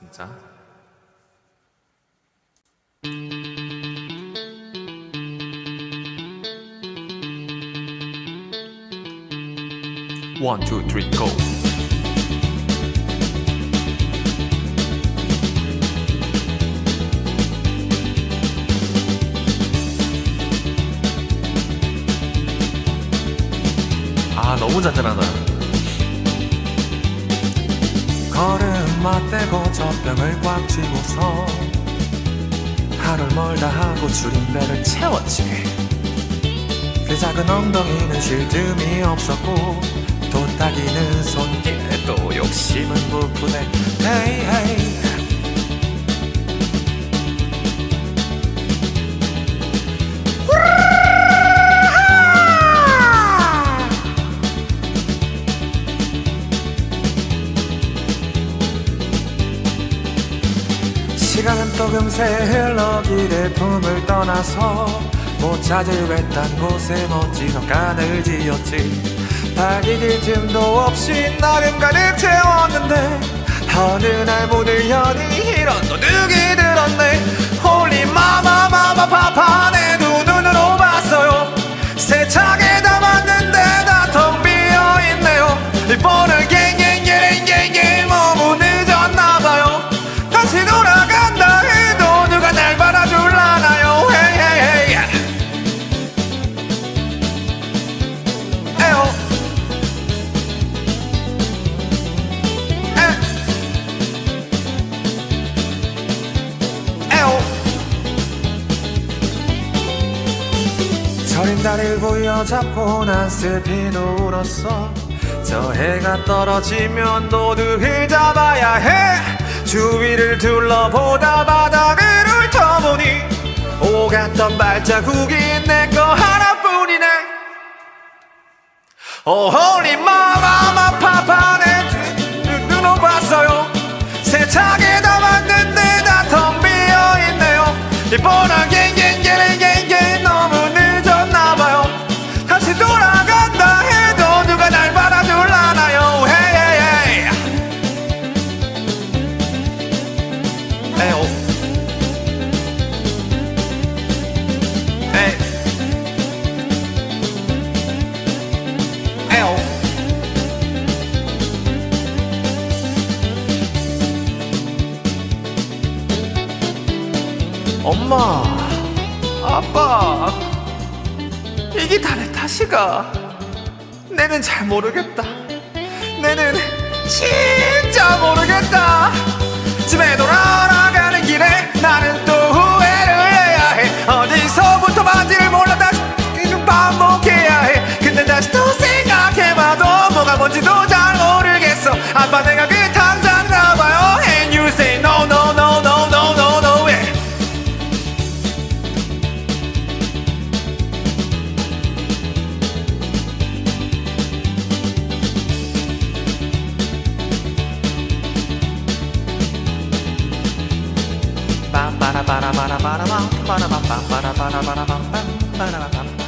진짜? 원, 투, 쓰리, 고! 아 너무 잔잔하다 걸음 맞대고 젖병을 꽉 쥐고서 하루를 멀다 하고 줄임배를 채웠지. 그 작은 엉덩이는 쉴 틈이 없었고 도딱이는 손길에 또 욕심은 부푼해. 헤이 헤이 시간은 또 금세 흘러 길의 품을 떠나서 못 찾을 외딴 곳에 먼지가 간을 지었지. 발이 딜 틈도 없이 나름 가득 채웠는데 어느 날 문을 여니 다리를 부여잡고 난 슬피 울었어 저 해가 떨어지면 노드를 잡아야 해. 주위를 둘러보다 바닥을 훑어보니 오갔던 발자국이 내 거 하나뿐이네. 오 홀리 엄마, 아빠, 이게 다 내 탓이가. 내는 잘 모르겠다. 내는 진짜 모르겠다. 집에 돌아가 ba ba ba ba ba ba ba ba ba ba ba ba ba ba ba ba ba ba ba da ba